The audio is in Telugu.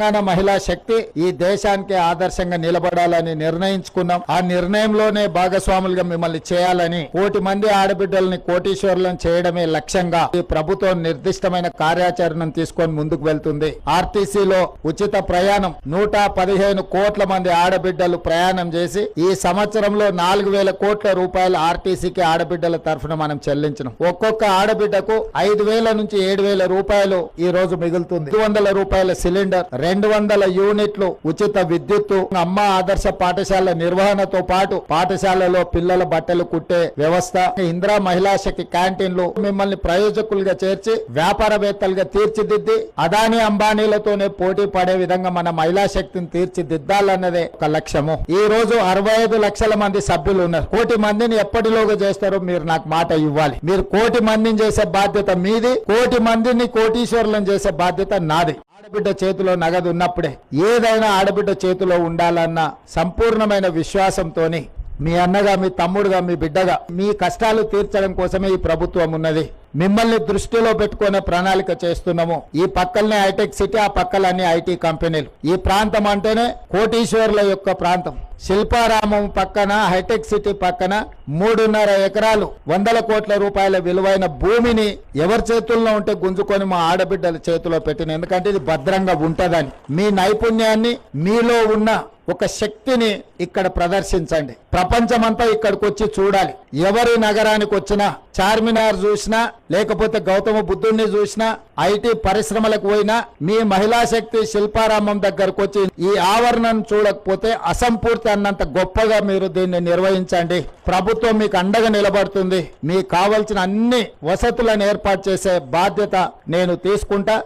తెలంగాణ మహిళా శక్తి ఈ దేశానికి ఆదర్శంగా నిలబడాలని నిర్ణయించుకున్నాం. ఆ నిర్ణయంలోనే భాగస్వాములుగా మిమ్మల్ని చేయాలని కోటి మంది ఆడబిడ్డల్ని కోటీశ్వరులను చేయడమే లక్ష్యంగా ఈ ప్రభుత్వం నిర్దిష్టమైన కార్యాచరణను తీసుకొని ముందుకు వెళ్తుంది. ఆర్టీసీలో ఉచిత ప్రయాణం నూట పదిహేను కోట్ల మంది ఆడబిడ్డలు ప్రయాణం చేసి ఈ సంవత్సరంలో నాలుగు వేల కోట్ల రూపాయలు ఆర్టీసీకి ఆడబిడ్డల తరఫున మనం చెల్లించినాం. ఒక్కొక్క ఆడబిడ్డకు ఐదు వేల నుంచి ఏడు వేల రూపాయలు ఈ రోజు మిగులుతుంది. వందల రూపాయల సిలిండర్ రెండు వందల యూనిట్లు ఉచిత విద్యుత్తు అమ్మ ఆదర్శ పాఠశాల నిర్వహణతో పాటు పాఠశాలలో పిల్లల బట్టలు కుట్టే వ్యవస్థ ఇందిరా మహిళా శక్తి క్యాంటీన్లు మిమ్మల్ని ప్రయోజకులుగా చేర్చి వ్యాపారవేత్తలుగా తీర్చిదిద్ది అదాని అంబానీలతోనే పోటీ పడే విధంగా మన మహిళా శక్తిని తీర్చిదిద్దాలన్నదే ఒక లక్ష్యము. ఈ రోజు అరవై ఐదు లక్షల మంది సభ్యులు ఉన్నారు. కోటి మందిని ఎప్పటిలోగా చేస్తారో మీరు నాకు మాట ఇవ్వాలి. మీరు కోటి మందిని చేసే బాధ్యత మీది కోటి మందిని కోటీశ్వరులను చేసే బాధ్యత నాది. ఆడబిడ్డ చేతిలో నగదు ఉన్నప్పుడే ఏదైనా ఆడబిడ్డ చేతిలో ఉండాలన్న సంపూర్ణమైన విశ్వాసంతోని మీ అన్నగా మీ తమ్ముడుగా మీ బిడ్డగా మీ కష్టాలు తీర్చడం కోసమే ఈ ప్రభుత్వం ఉన్నది. మిమ్మల్ని దృష్టిలో పెట్టుకునే ప్రణాళిక చేస్తున్నాము. ఈ పక్కలనే హైటెక్ సిటీ ఆ పక్కలన్నీ ఐటీ కంపెనీలు. ఈ ప్రాంతం అంటేనే కోటీశ్వర్ల యొక్క ప్రాంతం. శిల్పారామం పక్కన హైటెక్ సిటీ పక్కన మూడున్నర ఎకరాలు వందల కోట్ల రూపాయల విలువైన భూమిని ఎవరి చేతుల్లో ఉంటే గుంజుకొని మా ఆడబిడ్డల చేతిలో పెట్టిన. ఎందుకంటే ఇది భద్రంగా ఉంటదని. మీ నైపుణ్యాన్ని మీలో ఉన్న ఒక శక్తిని ఇక్కడ ప్రదర్శించండి. ప్రపంచమంతా ఇక్కడికి వచ్చి చూడాలి. ఎవరి నగరానికి వచ్చినా చార్మినార్ చూసినా లేకపోతే గౌతమ బుద్ధుడిని చూసినా ఐటీ పరిశ్రమలకు పోయినా మీ మహిళా శక్తి శిల్పారామం దగ్గరకు వచ్చి ఈ ఆవరణను చూడకపోతే అసంపూర్తి అన్నంత గొప్పగా మీరు దీన్ని నిర్వహించండి. ప్రభుత్వం మీకు అండగా నిలబడుతుంది. మీకు కావలసిన అన్ని వసతులను ఏర్పాటు చేసే బాధ్యత నేను తీసుకుంటా.